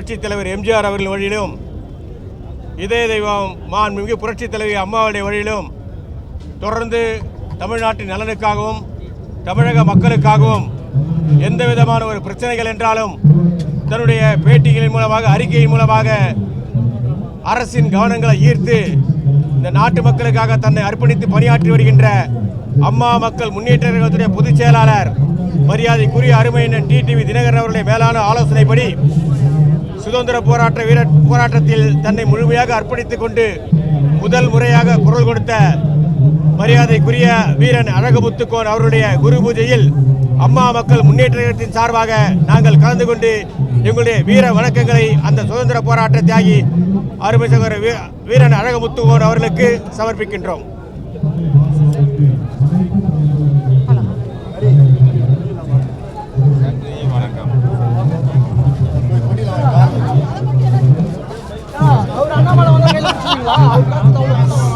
புரட்சித் தலைவர் எம்ஜிஆர் அவர்கள் வழியிலும் இதய தெய்வம் மாண்புமிகு புரட்சித் தலைவி அம்மாவுடைய வழியிலும் தொடர்ந்து தமிழ்நாட்டின் நலனுக்காகவும் தமிழக மக்களுக்காகவும் எந்த விதமான ஒரு பிரச்சனைகள் என்றாலும் தன்னுடைய பேட்டிகளின் மூலமாக அறிக்கையின் மூலமாக அரசின் கவனங்களை ஈர்த்து இந்த நாட்டு மக்களுக்காக தன்னை அர்ப்பணித்து பணியாற்றி வருகின்ற அம்மா மக்கள் முன்னேற்ற கழகத்துடைய பொதுச் செயலாளர் மரியாதைக்குரிய அருமையினன் டிடிவி தினகரன் அவருடைய மேலான ஆலோசனைப்படி சுதந்திர போராட்ட வீரர் போராட்டத்தில் தன்னை முழுமையாக அர்ப்பணித்துக் கொண்டு முதல் முறையாக குரல் கொடுத்த மரியாதைக்குரிய வீரன் அழகுமுத்துக்கோன் அவருடைய குரு பூஜையில் அம்மா மக்கள் முன்னேற்ற கழகத்தின் சார்பாக நாங்கள் கலந்து கொண்டு எங்களுடைய வீர வணக்கங்களை அந்த சுதந்திர போராட்ட தியாகி அருமை சகோதர வீ- வீரன் அழகுமுத்துக்கோன் அவர்களுக்கு சமர்ப்பிக்கின்றோம். 这个井啊好干燥